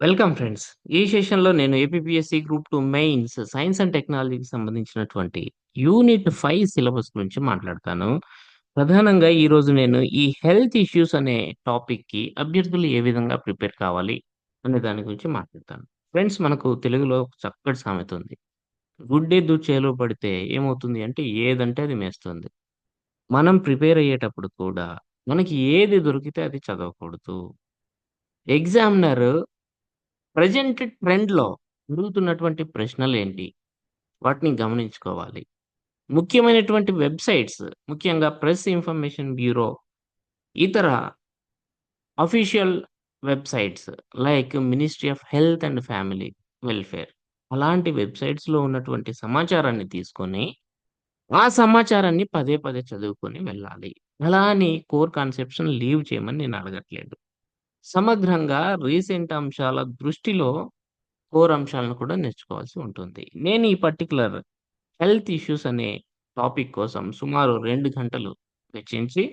Welcome friends. ఈ సెషన్‌లో నేను APPSC group two mains science and టెక్నాలజీకి సంబంధించినటువంటి యూనిట్ ఫైవ్ సిలబస్ గురించి మాట్లాడతాను. ప్రధానంగా ఈరోజు నేను ఈ హెల్త్ ఇష్యూస్ అనే టాపిక్‌కి అభ్యర్థులు ఏ విధంగా ప్రిపేర్ కావాలి అనే దాని గురించి మాట్లాడతాను. ఫ్రెండ్స్ మనకు తెలుగులో చక్కటి సామెత ఉంది. గుడ్డెద్దు చేలో పడితే ఏమవుతుంది అంటే ఏదంటే అది మేస్తుంది. మనం ప్రిపేర్ అయ్యేటప్పుడు కూడా మనకి ఏది దొరికితే అది చదవకూడదు. ఎగ్జామినర్ ప్రజెంట్ ట్రెండ్‌లో జరుగుతున్నటువంటి ప్రశ్నలేంటి? వాటిని గమనించుకోవాలి. ముఖ్యమైనటువంటి వెబ్‌సైట్స్ ముఖ్యంగా ప్రెస్ ఇన్ఫర్మేషన్ బ్యూరో, ఇతర official websites like ministry of health and family welfare అలాంటి వెబ్‌సైట్స్‌లో ఉన్నటువంటి సమాచారాన్ని తీసుకొని, ఆ సమాచారాన్ని పదే పదే చదువుకొని వెళ్ళాలి. అలా అని కోర్ కాన్సెప్షన్ లీవ్ చేయమని నేను అడగట్లేదు. సమగ్రంగా రీసెంట్ అంశాల దృష్టిలో కోర్ అంశాలను కూడా నేర్చుకోవాల్సి ఉంటుంది. నేను ఈ పర్టికులర్ హెల్త్ ఇష్యూస్ అనే టాపిక్ కోసం సుమారు రెండు గంటలు వెచ్చించి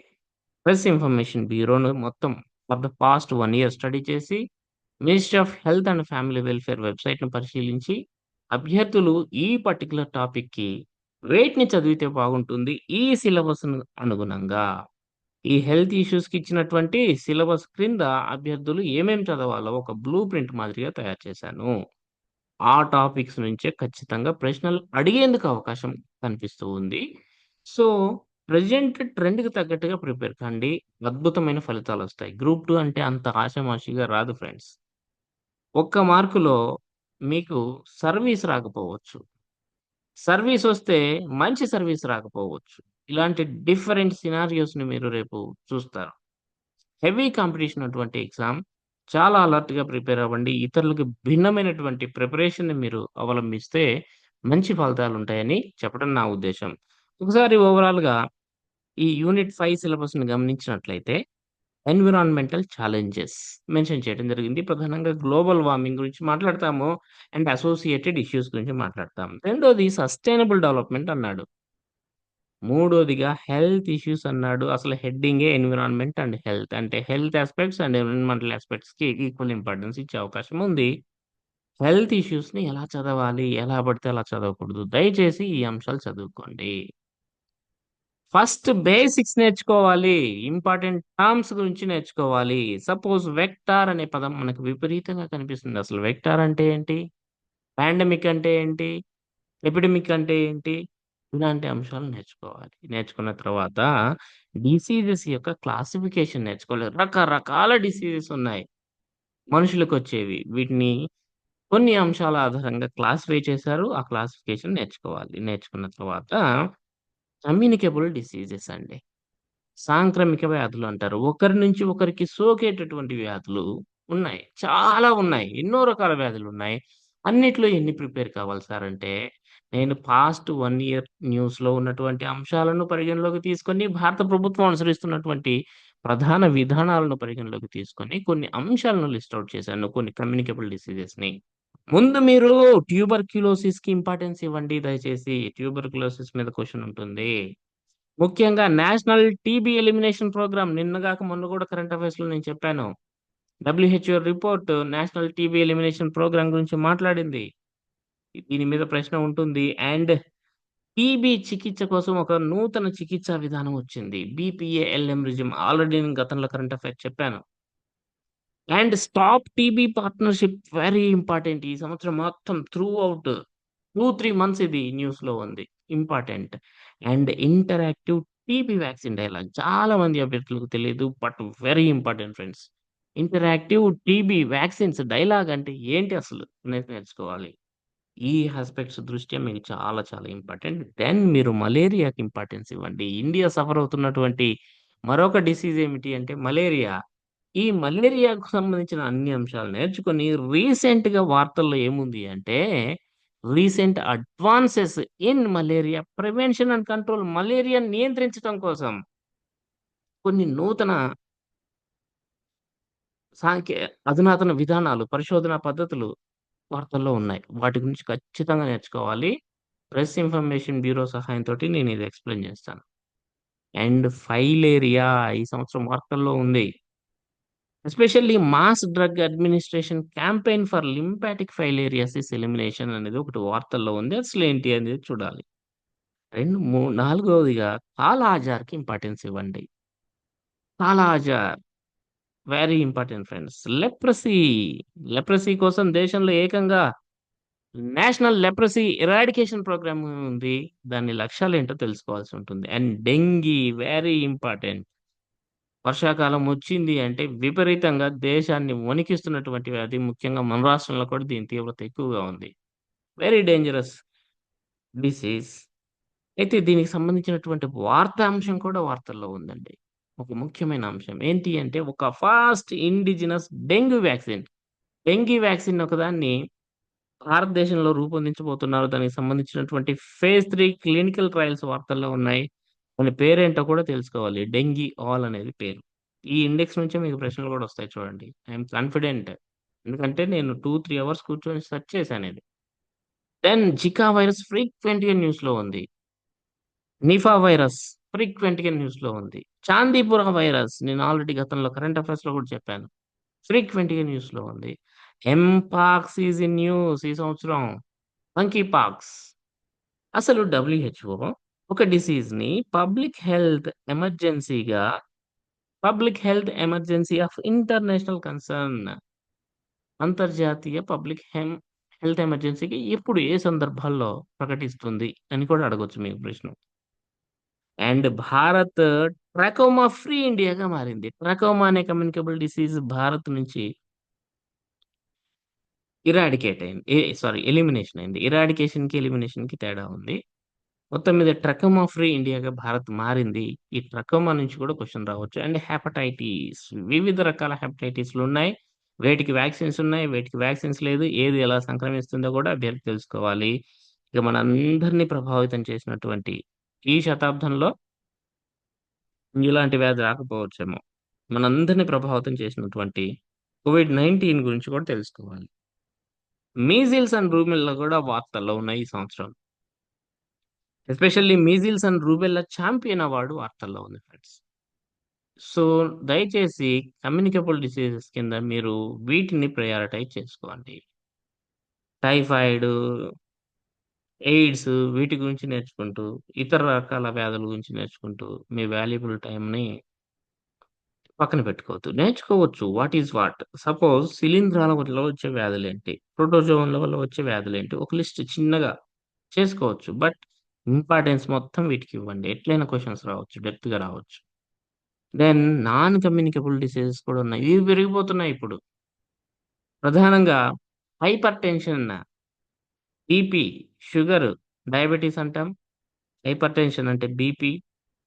ప్రెస్ ఇన్ఫర్మేషన్ బ్యూరోను మొత్తం for the past one year study చేసి, ministry of health and family welfare వెబ్సైట్ను పరిశీలించి, అభ్యర్థులు ఈ పర్టికులర్ టాపిక్‌కి రేట్ని చదివితే బాగుంటుంది ఈ సిలబస్‌ను అనుగుణంగా ఈ హెల్త్ ఇష్యూస్‌కి ఇచ్చినటువంటి సిలబస్ క్రింద అభ్యర్థులు ఏమేమి చదవాలో ఒక బ్లూ ప్రింట్ మాదిరిగా తయారు చేశాను. ఆ టాపిక్స్ నుంచే ఖచ్చితంగా ప్రశ్నలు అడిగేందుకు అవకాశం కనిపిస్తూ ఉంది. సో, ప్రజెంట్ ట్రెండ్‌కి తగ్గట్టుగా ప్రిపేర్ కండి. అద్భుతమైన ఫలితాలు వస్తాయి గ్రూప్ టూ అంటే అంత ఆషామాషీగా రాదు ఫ్రెండ్స్. ఒక్క మార్కులో మీకు సర్వీస్ రాకపోవచ్చు. సర్వీస్ వస్తే మంచి సర్వీస్ రాకపోవచ్చు. ఇలాంటి డిఫరెంట్ సినారియోస్‌ని మీరు రేపు చూస్తారు. హెవీ కాంపిటీషన్ అటువంటి ఎగ్జామ్. చాలా అలర్ట్‌గా ప్రిపేర్ అవ్వండి. ఇతరులకు భిన్నమైనటువంటి ప్రిపరేషన్‌ని మీరు అవలంబిస్తే మంచి ఫలితాలు ఉంటాయని చెప్పడం నా ఉద్దేశం ఒకసారి ఓవరాల్‌గా ఈ యూనిట్ ఫైవ్ సిలబస్‌ని గమనించినట్లయితే ఎన్విరాన్మెంటల్ ఛాలెంజెస్ మెన్షన్ చేయడం జరిగింది. ప్రధానంగా గ్లోబల్ వార్మింగ్ గురించి మాట్లాడతాము. అండ్ అసోసియేటెడ్ ఇష్యూస్ గురించి మాట్లాడతాం. రెండోది సస్టైనబుల్ డెవలప్‌మెంట్ అన్నాడు. మూడోదిగా హెల్త్ ఇష్యూస్ అన్నాడు. అసలు హెడ్డింగే ఎన్విరాన్మెంట్ అండ్ హెల్త్. అంటే హెల్త్ ఆస్పెక్ట్స్ అండ్ ఎన్విరాన్మెంటల్ ఆస్పెక్ట్స్కి ఈక్వల్ ఇంపార్టెన్స్ ఇచ్చే అవకాశం ఉంది. హెల్త్ ఇష్యూస్‌ని ఎలా చదవాలి? ఎలా పడితే అలా చదవకూడదు. దయచేసి ఈ అంశాలు చదువుకోండి. ఫస్ట్ బేసిక్స్ నేర్చుకోవాలి. ఇంపార్టెంట్ టర్మ్స్ గురించి నేర్చుకోవాలి. సపోజ్ వెక్టార్ అనే పదం మనకు విపరీతంగా కనిపిస్తుంది. అసలు వెక్టార్ అంటే ఏంటి? పాండమిక్ అంటే ఏంటి? ఎపిడమిక్ అంటే ఏంటి? ఇలాంటి అంశాలు నేర్చుకోవాలి. నేర్చుకున్న తర్వాత డిసీజెస్ యొక్క క్లాసిఫికేషన్ నేర్చుకోవాలి. రకరకాల డిసీజెస్ ఉన్నాయి. మనుషులకొచ్చేవి. వీటిని కొన్ని అంశాల ఆధారంగా క్లాసిఫై చేశారు. ఆ క్లాసిఫికేషన్ నేర్చుకోవాలి. నేర్చుకున్న తర్వాత కమ్యూనికేబుల్ డిసీజెస్ అండి. సాంక్రమిక వ్యాధులు అంటారు. ఒకరి నుంచి ఒకరికి సోకేటటువంటి వ్యాధులు ఉన్నాయి. చాలా ఉన్నాయి. ఎన్నో రకాల వ్యాధులున్నాయి. అన్నిట్లో ఎన్ని ప్రిపేర్ కావాలి సార్ అంటే, నేను పాస్ట్ వన్ ఇయర్ న్యూస్‌లో ఉన్నటువంటి అంశాలను పరిగణలోకి తీసుకొని, భారత ప్రభుత్వం అనుసరిస్తున్నటువంటి ప్రధాన విధానాలను పరిగణలోకి తీసుకొని, కొన్ని అంశాలను లిస్ట్ ఔట్ చేశాను. కొన్ని కమ్యూనికేబుల్ డిసీజెస్‌ని. ముందు మీరు ట్యూబర్క్యులోసిస్‌కి ఇంపార్టెన్స్ ఇవ్వండి దయచేసి. ట్యూబర్క్యులోసిస్ మీద క్వెషన్ ఉంటుంది. ముఖ్యంగా నేషనల్ టీబీ ఎలిమినేషన్ ప్రోగ్రామ్ నిన్నగాక మొన్న కూడా కరెంట్ అఫైర్స్‌లో నేను చెప్పాను. WHO report national TB elimination programme గురించి మాట్లాడింది. దీని మీద ప్రశ్న ఉంటుంది. అండ్ టీబీ చికిత్స కోసం ఒక నూతన చికిత్సా విధానం వచ్చింది. బీపీఏఎల్ఎం రిజిమ్ ఆల్రెడీ నేను గతంలో కరెంట్ అఫైర్ చెప్పాను. And stop TB partnership very important. ఈ సంవత్సరం మొత్తం throughout two three months ఇది న్యూస్‌లో ఉంది. Important. And interactive TB vaccine dialogue చాలా మంది అభ్యర్థులకు తెలియదు but very important friends. Interactive TB vaccines dialogue అంటే ఏంటి అసలు అనేది నేర్చుకోవాలి. ఈ ఆస్పెక్ట్స్ దృష్ట్యా మీకు చాలా చాలా ఇంపార్టెంట్. దెన్ మీరు మలేరియాకి ఇంపార్టెన్స్ ఇవ్వండి. ఇండియా సఫర్ అవుతున్నటువంటి మరొక డిసీజ్ ఏమిటి అంటే మలేరియా. ఈ మలేరియాకు సంబంధించిన అన్ని అంశాలు నేర్చుకొని రీసెంట్‌గా వార్తల్లో ఏముంది అంటే, recent advances in malaria prevention and control malaria నియంత్రించడం కోసం కొన్ని నూతన సాంకే అధునాతన విధానాలు, పరిశోధన పద్ధతులు వార్తల్లో ఉన్నాయి. వాటి గురించి ఖచ్చితంగా నేర్చుకోవాలి. ప్రెస్ ఇన్ఫర్మేషన్ బ్యూరో సహాయంతో నేను ఇది ఎక్స్‌ప్లెయిన్ చేస్తాను. అండ్ ఫైలేరియా ఈ సంవత్సరం వార్తల్లో ఉంది. Especially mass drug administration campaign for lymphatic filariasis elimination అనేది ఒకటి వార్తల్లో ఉంది. అసలేంటి అనేది చూడాలి. రెండు మూ నాలుగవదిగా కాలాజార్‌కి ఇంపార్టెన్స్ ఇవ్వండి. Kala azar very important friends. Leprosy, leprosy కోసం దేశంలో ఏకంగా నేషనల్ లెప్రసీ ఎరాడికేషన్ ప్రోగ్రామ్ ఉంది. దాని లక్ష్యాలు ఏంటో తెలుసుకోవాల్సి ఉంటుంది. And dengue very important. వర్షాకాలం వచ్చింది అంటే విపరీతంగా దేశాన్ని వణికిస్తున్నటువంటి వ్యాధి. ముఖ్యంగా మన రాష్ట్రంలో కూడా దీని తీవ్రత ఎక్కువగా ఉంది. Very dangerous disease. అయితే దీనికి సంబంధించినటువంటి వార్తాంశం కూడా వార్తల్లో ఉందండి. ఒక ముఖ్యమైన అంశం. ఏంటి అంటే ఒక first indigenous dengue vaccine. Dengue vaccine ఒకదాన్ని భారతదేశంలో రూపొందించబోతున్నారు. దానికి సంబంధించినటువంటి ఫేజ్ త్రీ క్లినికల్ ట్రయల్స్ వార్తల్లో ఉన్నాయి. దాని పేరేంటో కూడా తెలుసుకోవాలి. డెంగీ ఆల్ అనేది పేరు. ఈ ఇండెక్స్ నుంచే మీకు ప్రశ్నలు కూడా వస్తాయి చూడండి. I'm confident. ఎందుకంటే నేను 2, 3 అవర్స్ కూర్చొని సెర్చ్ చేశాను ఇది దెన్ జికా వైరస్ ఫ్రీక్వెంట్‌గా న్యూస్‌లో ఉంది. నిఫా వైరస్ ఫ్రీక్వెంట్‌గా న్యూస్‌లో ఉంది. చాందీపురం వైరస్ నేను ఆల్రెడీ గతంలో కరెంట్ అఫైర్స్‌లో కూడా చెప్పాను. ఫ్రీక్వెంట్‌గా న్యూస్‌లో ఉంది. ఎంపాక్స్ ఈజ్ ఇన్ న్యూస్ ఈ సంవత్సరం. Monkey pox. అసలు డబ్ల్యూహెచ్ఓ ఒక డిసీజ్‌ని పబ్లిక్ హెల్త్ ఎమర్జెన్సీగా public health emergency of international concern అంతర్జాతీయ పబ్లిక్ హెమ్ హెల్త్ ఎమర్జెన్సీకి ఎప్పుడు ఏ సందర్భాల్లో ప్రకటిస్తుంది అని కూడా అడగొచ్చు మీకు ప్రశ్న. అండ్ భారత్ ట్రాకోమా ఫ్రీ ఇండియాగా మారింది. ట్రాకోమా అనే కమ్యూనికబుల్ డిసీజ్ భారత్ నుంచి ఇరాడికేట్ అయింది. సారీ ఎలిమినేషన్ అయింది. ఇరాడికేషన్‌కి, ఎలిమినేషన్‌కి తేడా ఉంది. మొత్తం మీద ట్రకోమా ఫ్రీ ఇండియాగా భారత్ మారింది. ఈ ట్రకోమా నుంచి కూడా క్వశ్చన్ రావచ్చు. అండ్ హెపటైటిస్ వివిధ రకాల హెపటైటిస్‌లున్నాయి. వేటికి వ్యాక్సిన్స్ ఉన్నాయి. వేటికి వ్యాక్సిన్స్ లేదు. ఏది ఎలా సంక్రమిస్తుందో కూడా అభ్యర్థి తెలుసుకోవాలి. ఇక మనందరిని ప్రభావితం చేసినటువంటి ఈ శతాబ్దంలో ఇలాంటి వ్యాధి రాకపోవచ్చేమో. మనందరినీ ప్రభావితం చేసినటువంటి కోవిడ్-19 గురించి కూడా తెలుసుకోవాలి. మీజిల్స్ అండ్ రూబెల్లా కూడా వార్తల్లో ఉన్నాయి ఈ సంవత్సరం. Especially measles and rubella champion award వార్తల్లో ఉంది ఫ్రెండ్స్. సో, దయచేసి కమ్యూనికబుల్ డిసీజెస్ కింద మీరు వీటిని ప్రయారిటైజ్ చేసుకోండి. టైఫాయిడ్, ఎయిడ్స్ వీటి గురించి నేర్చుకుంటూ, ఇతర రకాల వ్యాధుల గురించి నేర్చుకుంటూ, మీ వాల్యుబుల్ టైమ్‌ని పక్కన పెట్టుకోవద్దు. నేర్చుకోవచ్చు. What is what. సపోజ్ శిలీంధ్రాల వల్ల వచ్చే వ్యాధులేంటి? ప్రోటోజోన్ల వల్ల వచ్చే వ్యాధులేంటి? ఒక లిస్ట్ చిన్నగా చేసుకోవచ్చు. బట్ ఇంపార్టెన్స్ మొత్తం వీటికివ్వండి. ఎట్లైనా క్వెషన్స్ రావచ్చు. డెప్త్‌గా రావచ్చు. దెన్ నాన్ కమ్యూనికబుల్ డిసీజెస్ కూడా ఉన్నాయి. ఇవి పెరిగిపోతున్నాయి ఇప్పుడు. ప్రధానంగా hypertension, BP, sugar, diabetes అంటాం. హైపర్ టెన్షన్ అంటే బీపీ,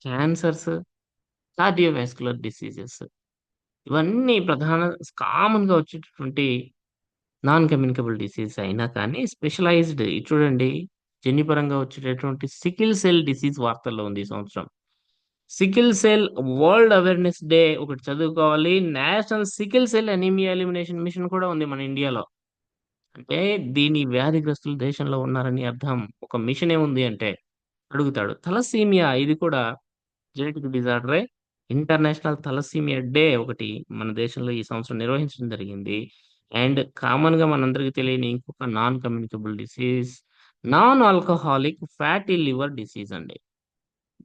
క్యాన్సర్స్, కార్డియోవాస్కులర్ డిసీజెస్. ఇవన్నీ ప్రధాన కామన్‌గా వచ్చేటటువంటి నాన్ కమ్యూనికబుల్ డిసీజ్ అయినా కానీ స్పెషలైజ్డ్ ఇది చూడండి జన్యుపరంగా వచ్చేటటువంటి సికిల్ సెల్ డిసీజ్ వార్తల్లో ఉంది ఈ సంవత్సరం. Sickle cell world awareness day ఒకటి చదువుకోవాలి. National sickle cell anaemia elimination mission కూడా ఉంది మన ఇండియాలో. అంటే దీని వ్యాధిగ్రస్తులు దేశంలో ఉన్నారని అర్థం. ఒక మిషన్ ఉంది అంటే అడుగుతాడు. థలసీమియా ఇది కూడా జెనెటిక్ డిజార్డరే. ఇంటర్నేషనల్ థలసీమియా డే ఒకటి మన దేశంలో ఈ సంవత్సరం నిర్వహించడం జరిగింది. అండ్ కామన్‌గా మనందరికీ తెలియని ఇంకొక non communicable disease non alcoholic fatty liver disease అండి.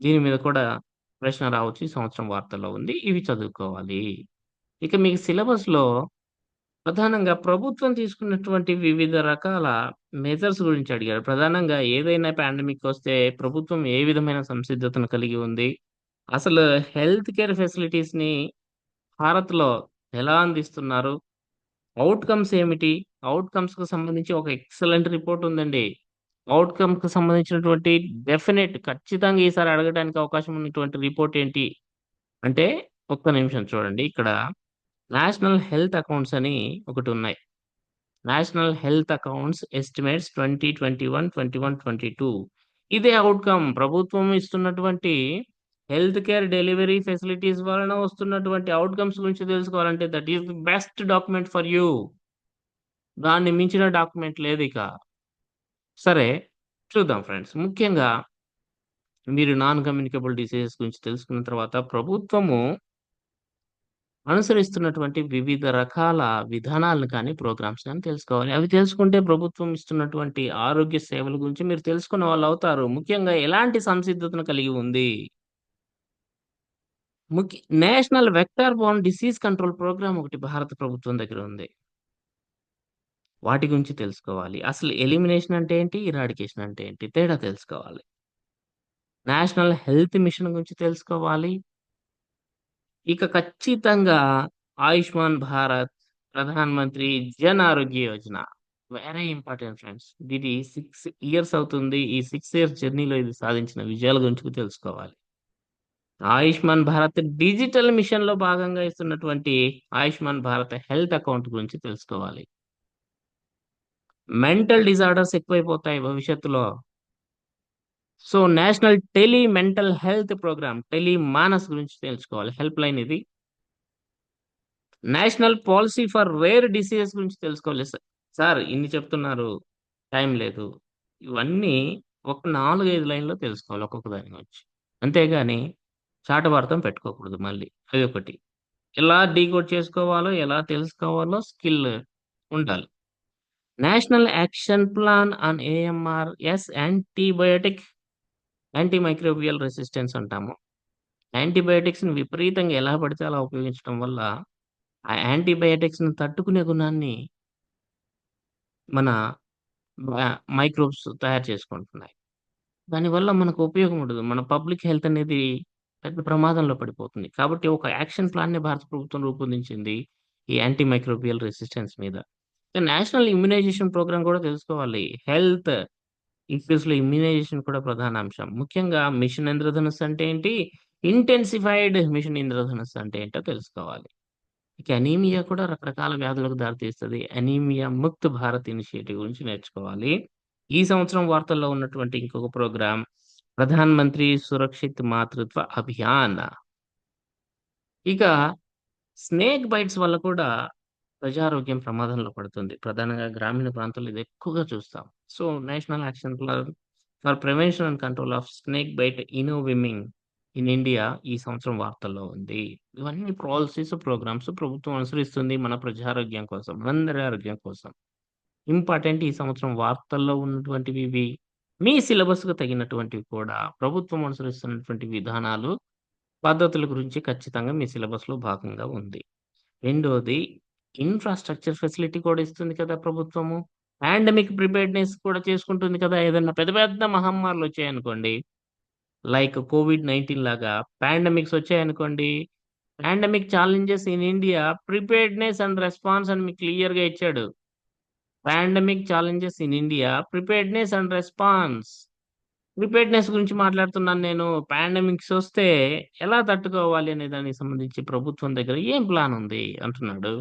దీని మీద కూడా ప్రశ్న రావచ్చు. ఈ సంవత్సరం వార్తల్లో ఉంది. ఇవి చదువుకోవాలి. ఇక మీకు సిలబస్‌లో ప్రధానంగా ప్రభుత్వం తీసుకున్నటువంటి వివిధ రకాల మెజర్స్ గురించి అడిగారు. ప్రధానంగా ఏదైనా పాండమిక్ వస్తే ప్రభుత్వం ఏ విధమైన సంసిద్ధతను కలిగి ఉంది? అసలు హెల్త్ కేర్ ఫెసిలిటీస్‌ని భారత్‌లో ఎలా అందిస్తున్నారు? అవుట్కమ్స్ ఏమిటి? ఔట్‌కమ్స్‌కి సంబంధించి ఒక ఎక్సలెంట్ రిపోర్ట్ ఉందండి. అవుట్కమ్కి సంబంధించినటువంటి డెఫినెట్ ఖచ్చితంగా ఈసారి అడగడానికి అవకాశం ఉన్నటువంటి రిపోర్ట్ ఏంటి? అంటే ఒక్క నిమిషం చూడండి. ఇక్కడ నేషనల్ హెల్త్ అకౌంట్స్ అని ఒకటి ఉన్నాయి నేషనల్ హెల్త్ అకౌంట్స్ ఎస్టిమేట్స్ 2021, 21, 22 ఇదే అవుట్కమ్ ప్రభుత్వం ఇస్తున్నటువంటి హెల్త్ కేర్ డెలివరీ ఫెసిలిటీస్ వలన వస్తున్నటువంటి అవుట్కమ్స్ గురించి తెలుసుకోవాలంటే that is the best document for you. దాన్ని మించిన డాక్యుమెంట్ లేదు ఇక సరే చూద్దాం ఫ్రెండ్స్. ముఖ్యంగా మీరు నాన్ కమ్యూనికబుల్ డిసీజెస్ గురించి తెలుసుకున్న తర్వాత ప్రభుత్వము అనుసరిస్తున్నటువంటి వివిధ రకాల విధానాలను కానీ, ప్రోగ్రామ్స్ కానీ తెలుసుకోవాలి. అవి తెలుసుకుంటే ప్రభుత్వం ఇస్తున్నటువంటి ఆరోగ్య సేవల గురించి మీరు తెలుసుకున్న వాళ్ళు అవుతారు ముఖ్యంగా ఎలాంటి సంసిద్ధతను కలిగి ఉంది? ముఖ్య national vector borne disease control programme ఒకటి భారత ప్రభుత్వం దగ్గర ఉంది. వాటి గురించి తెలుసుకోవాలి. అసలు ఎలిమినేషన్ అంటే ఏంటి? ఇరాడికేషన్ అంటే ఏంటి? తేడా తెలుసుకోవాలి. నేషనల్ హెల్త్ మిషన్ గురించి తెలుసుకోవాలి. ఇక ఖచ్చితంగా Ayushman Bharat, Pradhan Mantri Jan Arogya Yojana. Very important friends. ఇది సిక్స్ ఇయర్స్ అవుతుంది. ఈ సిక్స్ ఇయర్స్ జర్నీలో ఇది సాధించిన విజయాల గురించి తెలుసుకోవాలి. ఆయుష్మాన్ భారత్ డిజిటల్ మిషన్లో భాగంగా ఇస్తున్నటువంటి ఆయుష్మాన్ భారత్ హెల్త్ అకౌంట్ గురించి తెలుసుకోవాలి. మెంటల్ డిజార్డర్స్ ఎక్కువైపోతాయి భవిష్యత్తులో. So, national tele mental health programme tele Manas గురించి తెలుసుకోవాలి. హెల్ప్ లైన్ ఇది. National policy for rare diseases గురించి తెలుసుకోవాలి. సార్ ఇన్ని చెప్తున్నారు. టైం లేదు. ఇవన్నీ ఒక 4, 5 లైన్‌లో తెలుసుకోవాలి ఒక్కొక్క దాని గురించి. అంతేగాని చాటభారతం పెట్టుకోకూడదు మళ్ళీ. అదొకటి. ఎలా డీకోడ్ చేసుకోవాలో, ఎలా తెలుసుకోవాలో స్కిల్ ఉండాలి. National action plan on AMRs antibiotic anti microbial resistance అంటాము. యాంటీబయోటిక్స్‌ని విపరీతంగా ఎలా పడితే అలా ఉపయోగించడం వల్ల, ఆ యాంటీబయోటిక్స్‌ని తట్టుకునే గుణాన్ని మన మైక్రోబ్స్ తయారు చేసుకుంటున్నాయి. దానివల్ల మనకు ఉపయోగం ఉండదు. మన పబ్లిక్ హెల్త్ అనేది పెద్ద ప్రమాదంలో పడిపోతుంది. కాబట్టి ఒక యాక్షన్ ప్లాన్‌ని భారత ప్రభుత్వం రూపొందించింది. ఈ యాంటీ మైక్రోబియల్ రెసిస్టెన్స్ మీద. నేషనల్ ఇమ్యునైజేషన్ ప్రోగ్రామ్ కూడా తెలుసుకోవాలి. హెల్త్ లో ఇమ్యునైజేషన్ కూడా ప్రధాన అంశం. ముఖ్యంగా మిషన్ ఇంద్రధనుస్సు అంటే ఏంటి? ఇంటెన్సిఫైడ్ మిషన్ ఇంద్రధనుస్సు అంటే ఏంటో తెలుసుకోవాలి. ఇక అనీమియా కూడా రకరకాల వ్యాధులకు దారితీస్తుంది అనీమియా ముక్త్ భారత్ ఇనిషియేటివ్ గురించి నేర్చుకోవాలి. ఈ సంవత్సరం వార్తల్లో ఉన్నటువంటి ఇంకొక ప్రోగ్రామ్ ప్రధాన్ మంత్రి సురక్షిత్ మాతృత్వ అభియాన్. ఇక స్నేక్ బైట్స్ వల్ల కూడా ప్రజారోగ్యం ప్రమాదంలో పడుతుంది. ప్రధానంగా గ్రామీణ ప్రాంతాల్లో ఇది ఎక్కువగా చూస్తాం. So, national action plan for prevention and control of snake bite envenoming in India ఈ సంవత్సరం వార్తల్లో ఉంది. ఇవన్నీ పాలసీస్ ప్రోగ్రామ్స్ ప్రభుత్వం అనుసరిస్తుంది మన ప్రజారోగ్యం కోసం, మనందరి ఆరోగ్యం కోసం. ఇంపార్టెంట్ ఈ సంవత్సరం వార్తల్లో ఉన్నటువంటివి ఇవి. మీ సిలబస్‌కు తగినటువంటివి కూడా ప్రభుత్వం అనుసరిస్తున్నటువంటి విధానాలు, పద్ధతుల గురించి ఖచ్చితంగా మీ సిలబస్‌లో భాగంగా ఉంది. రెండోది ఇన్‌ఫ్రాస్ట్రక్చర్ ఫెసిలిటీ కూడా ఇస్తుంది కదా ప్రభుత్వము. పాండమిక్ ప్రిపేర్డ్‌నెస్ కూడా చేసుకుంటుంది కదా! ఏదన్నా పెద్ద పెద్ద మహమ్మారులొచ్చాయనుకోండి. లైక్ కోవిడ్-19 లాగా pandemics వచ్చాయనుకోండి. Pandemic challenges in India preparedness and response అని మీకు క్లియర్‌గా ఇచ్చాడు. Pandemic challenges in India preparedness and response. Preparedness గురించి మాట్లాడుతున్నాను నేను. పాండమిక్స్ వస్తే ఎలా తట్టుకోవాలి అనే దానికి సంబంధించి ప్రభుత్వం దగ్గర ఏం ప్లాన్ ఉంది అంటున్నాడు.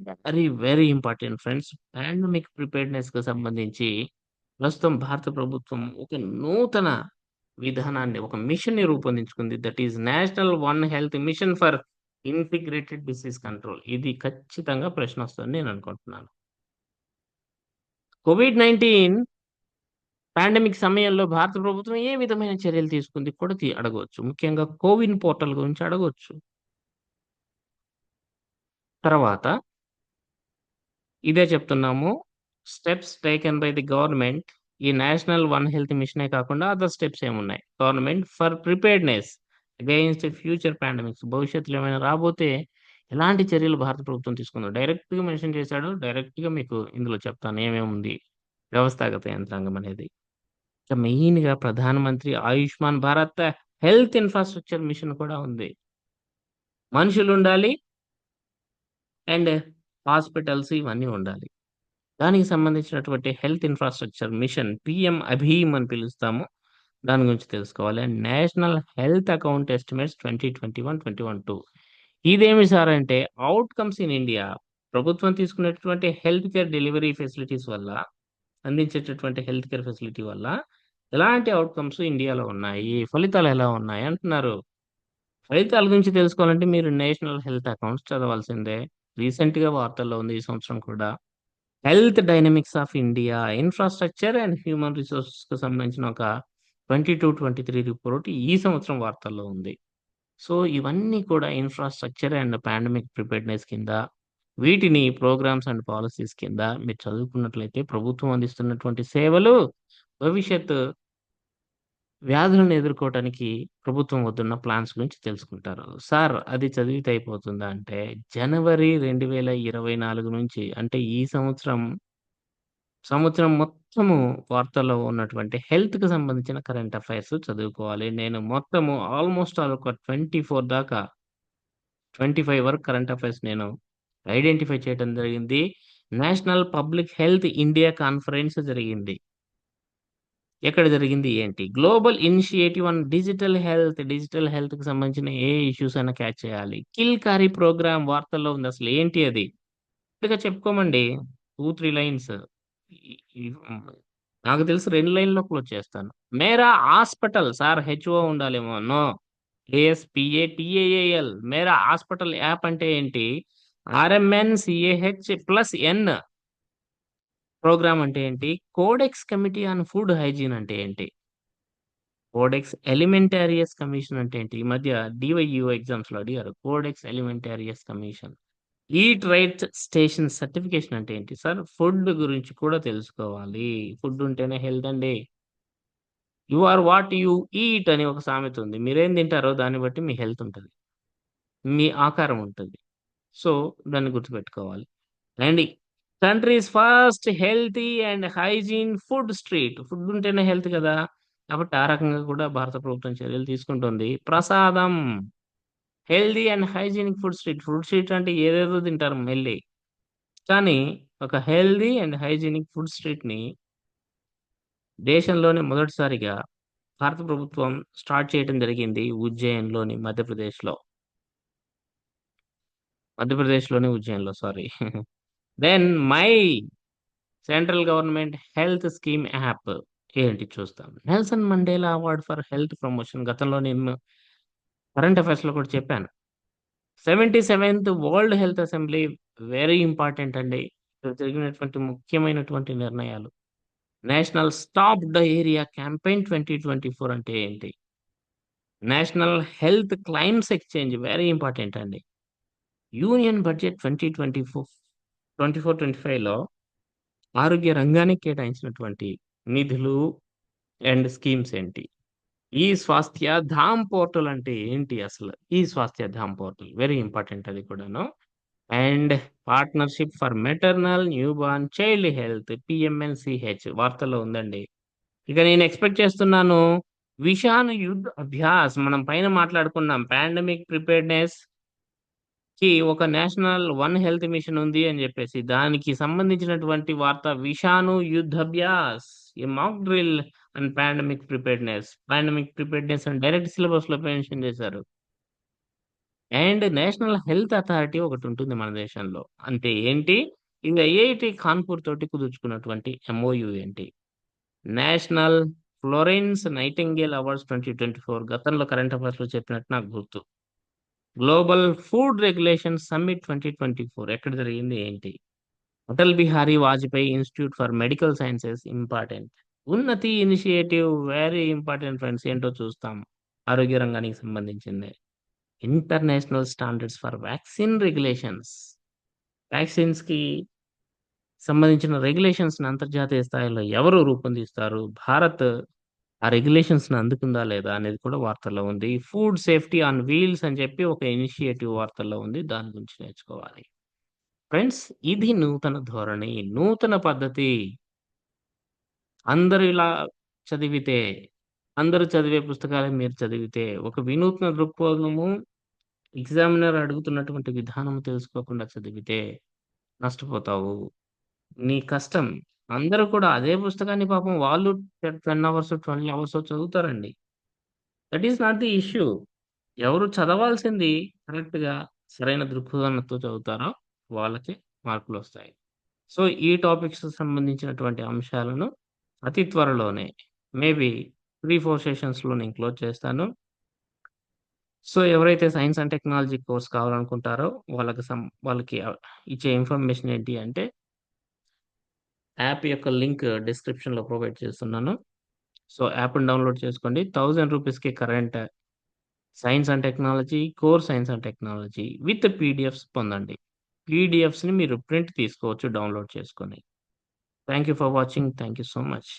Very, very important friends. Pandemic ప్రిపేర్డ్‌నెస్‌కి సంబంధించి ప్రస్తుతం భారత ప్రభుత్వం ఒక నూతన విధానాన్ని, ఒక మిషన్‌ని రూపొందించుకుంది. That is national one health mission for integrated disease control. ఇది ఖచ్చితంగా ప్రశ్న వస్తుంది నేను అనుకుంటున్నాను. కోవిడ్-19 పాండమిక్ సమయంలో భారత ప్రభుత్వం ఏ విధమైన చర్యలు తీసుకుంది కూడా అడగవచ్చు ముఖ్యంగా కోవిన్ పోర్టల్ గురించి అడగవచ్చు తర్వాత ఇదే చెప్తున్నాము. Steps taken by the government ఈ నేషనల్ వన్ హెల్త్ మిషనే కాకుండా అదర్ స్టెప్స్ ఏమున్నాయి? Government for preparedness against future pandemics భవిష్యత్తులో ఏమైనా రాబోతే ఎలాంటి చర్యలు భారత ప్రభుత్వం తీసుకుందో డైరెక్ట్‌గా మెన్షన్ చేశాడు. డైరెక్ట్‌గా మీకు ఇందులో చెప్తాను ఏమేముంది వ్యవస్థాగత యంత్రాంగం అనేది. ఇక మెయిన్‌గా Pradhan Mantri Ayushman Bharat health infrastructure mission కూడా ఉంది. మనుషులు ఉండాలి అండ్ హాస్పిటల్స్ ఇవన్నీ ఉండాలి. దానికి సంబంధించినటువంటి health infrastructure mission PM Abhim అని పిలుస్తాము. దాని గురించి తెలుసుకోవాలి. And national health account estimates 2021-2022 ఇదేమి సార్ అంటే అవుట్కమ్స్ ఇన్ ఇండియా ప్రభుత్వం తీసుకునేటటువంటి హెల్త్ కేర్ డెలివరీ ఫెసిలిటీస్ వల్ల అందించేటటువంటి హెల్త్ కేర్ ఫెసిలిటీ వల్ల ఎలాంటి అవుట్కమ్స్ ఇండియాలో ఉన్నాయి? ఫలితాలు ఎలా ఉన్నాయి అంటున్నారు. ఫలితాల గురించి తెలుసుకోవాలంటే మీరు నేషనల్ హెల్త్ అకౌంట్స్ చదవాల్సిందే. రీసెంట్‌గా వార్తల్లో ఉంది ఈ సంవత్సరం కూడా. Health dynamics of India infrastructure and human రిసోర్సెస్‌కి సంబంధించిన ఒక 22, 23 రిపోర్ట్ ఈ సంవత్సరం వార్తల్లో ఉంది. సో, ఇవన్నీ కూడా ఇన్‌ఫ్రాస్ట్రక్చర్ అండ్ పాండమిక్ ప్రిపేర్నెస్ కింద వీటిని ప్రోగ్రామ్స్ అండ్ పాలసీస్ కింద మీరు చదువుకున్నట్లయితే ప్రభుత్వం అందిస్తున్నటువంటి సేవలు భవిష్యత్ వ్యాధులను ఎదుర్కోవటానికి ప్రభుత్వం వద్దున్న ప్లాన్స్ గురించి తెలుసుకుంటారు. సార్ అది చదివితే అయిపోతుందా అంటే జనవరి 2024 నుంచి అంటే ఈ సంవత్సరం సంవత్సరం మొత్తము వార్తల్లో ఉన్నటువంటి హెల్త్‌కి సంబంధించిన కరెంట్ అఫైర్స్ చదువుకోవాలి. నేను మొత్తము ఆల్‌మోస్ట్ ఆల్ ఒక 24 దాకా 25 వరకు కరెంట్ అఫైర్స్ నేను ఐడెంటిఫై చేయడం జరిగింది. National public health India conference జరిగింది. ఎక్కడ జరిగింది? ఏంటి? Global initiative and digital health. Digital హెల్త్కి సంబంధించిన ఏ ఇష్యూస్ అయినా క్యాచ్ చేయాలి. కిల్‌కారీ ప్రోగ్రామ్ వార్తల్లో ఉంది. అసలు ఏంటి అది? ఇప్పటిగా చెప్పుకోమండి. 2, 3 లైన్స్. నాకు తెలిసి రెండు లైన్‌లో క్లోజ్ చేస్తాను. Mera hospital sir HO ఉండాలేమో. No. Aspataal Mera hospital app అంటే ఏంటి? RMN CAH plus N. Programme అంటే ఏంటి? Codex committee on food hygiene అంటే ఏంటి? కోడెక్స్ ఎలిమెంటారియస్ కమిషన్ అంటే ఏంటి? ఈ మధ్య డివై ఎగ్జామ్స్లో అడిగారు. Codex alimentarius commission. Eat right station certification అంటే ఏంటి? సార్ ఫుడ్ గురించి కూడా తెలుసుకోవాలి. ఫుడ్ ఉంటేనే హెల్త్ అండి. You are what you eat అని ఒక సామెత ఉంది. మీరేం తింటారో దాన్ని బట్టి మీ హెల్త్ ఉంటుంది మీ ఆకారం ఉంటుంది సో, దాన్ని గుర్తుపెట్టుకోవాలి. And countries first healthy and hygiene food street. Food ఉంటేనే హెల్త్ కదా! కాబట్టి ఆ రకంగా కూడా భారత ప్రభుత్వం చర్యలు తీసుకుంటుంది. ప్రసాదం. Healthy and hygienic food street. Food street అంటే ఏదేదో తింటారు మెల్లి. కానీ ఒక హెల్దీ అండ్ హైజీనిక్ ఫుడ్ స్ట్రీట్‌ని దేశంలోనే మొదటిసారిగా భారత ప్రభుత్వం స్టార్ట్ చేయడం జరిగింది. ఉజ్జయిన్‌లోని మధ్యప్రదేశ్‌లో. మధ్యప్రదేశ్‌లోని ఉజ్జయిన్‌లో sorry. Then my central government health scheme app ఏంటి చూస్తాం. Nelson Mandela award for health promotion గతంలో నేను కరెంట్ అఫైర్స్‌లో కూడా చెప్పాను. 77థ్ world health assembly very important అండి. జరిగినటువంటి ముఖ్యమైనటువంటి నిర్ణయాలు. నేషనల్ స్టాప్ ఏరియా క్యాంపెయిన్ 2024 అంటే ఏంటి? National health claims exchange very important అండి. Union budget twenty twenty four 2024 24, 25లో ఆరోగ్య రంగానికి కేటాయించినటువంటి నిధులు అండ్ స్కీమ్స్ ఏంటి? ఈ స్వాస్థ్య ధామ్ పోర్టల్ అంటే ఏంటి అసలు? ఈ Swasthya Dham portal very important అది కూడాను. And partnership for maternal, newborn child health PMNCH వార్తల్లో ఉందండి. ఇక నేను ఎక్స్‌పెక్ట్ చేస్తున్నాను విషాను యుద్ధ అభ్యాస్ మనం పైన మాట్లాడుకున్నాం. పాండమిక్ ప్రిపేర్నెస్ కి ఒక నేషనల్ వన్ హెల్త్ మిషన్ ఉంది అని చెప్పేసి. దానికి సంబంధించినటువంటి వార్త విషాను యుద్ధభ్యాస్ ఈ mock drill and pandemic preparedness. Pandemic preparedness అని డైరెక్ట్ సిలబస్లో మెన్షన్ చేశారు. అండ్ నేషనల్ హెల్త్ అథారిటీ ఒకటి ఉంటుంది మన దేశంలో. అంటే ఏంటి? ఇది ఐఐటి కాన్పూర్ తోటి కుదుర్చుకున్నటువంటి ఎంఓయు ఏంటి? నేషనల్ ఫ్లోరెన్స్ నైటింగేల్ అవార్డ్స్ 2024 గతంలో కరెంట్ అఫైర్స్‌లో చెప్పినట్టు నాకు గుర్తు. గ్లోబల్ ఫుడ్ రెగ్యులేషన్ సమ్మిట్ 2024 ఎక్కడ జరిగింది? ఏంటి? Atal Bihari Vajpayee institute for medical sciences important. Unnati initiative very important friends ఏంటో చూస్తాం. ఆరోగ్య రంగానికి సంబంధించింది international standards for vaccine regulations. వ్యాక్సిన్స్‌కి సంబంధించిన రెగ్యులేషన్స్‌ని అంతర్జాతీయ స్థాయిలో ఎవరు రూపొందిస్తారు? భారత్ ఆ రెగ్యులేషన్స్‌ని అందుకుందా లేదా అనేది కూడా వార్తల్లో ఉంది. ఫుడ్ సేఫ్టీ ఆన్ వీల్స్ అని చెప్పి ఒక ఇనిషియేటివ్ వార్తల్లో ఉంది. దాని గురించి నేర్చుకోవాలి. ఫ్రెండ్స్ ఇది నూతన ధోరణి. నూతన పద్ధతి. అందరు ఇలా చదివితే, అందరూ చదివే పుస్తకాలే మీరు చదివితే, ఒక వినూత్న దృక్కోణము ఎగ్జామినర్ అడుగుతున్నటువంటి విధానం తెలుసుకోకుండా చదివితే నష్టపోతావు. నీ కష్టం. అందరూ కూడా అదే పుస్తకాన్ని పాపం వాళ్ళు 10 hours, twenty hours చదువుతారండి. That is not the issue. ఎవరు చదవాల్సింది కరెక్ట్‌గా సరైన దృక్పథంతో చదువుతారో వాళ్ళకి మార్కులొస్తాయి. సో, ఈ టాపిక్స్ సంబంధించినటువంటి అంశాలను అతి త్వరలోనే మేబీ 3, 4 సెషన్స్‌లో నేను క్లోజ్ చేస్తాను. సో, ఎవరైతే సైన్స్ అండ్ టెక్నాలజీ కోర్స్ కావాలనుకుంటారో వాళ్ళకి సం వాళ్ళకి ఇచ్చే ఇన్ఫర్మేషన్ ఏంటి అంటే యాప్ యొక్క లింక్ డిస్క్రిప్షన్‌లో ప్రొవైడ్ చేస్తున్నాను. సో, యాప్‌ని డౌన్‌లోడ్ చేసుకోండి. థౌజండ్ రూపీస్కి current science and technology, core science and technology with PDFs పొందండి. పీడిఎఫ్స్‌ని మీరు ప్రింట్ తీసుకోవచ్చు డౌన్‌లోడ్ చేసుకొని. Thank you for watching. Thank you so much.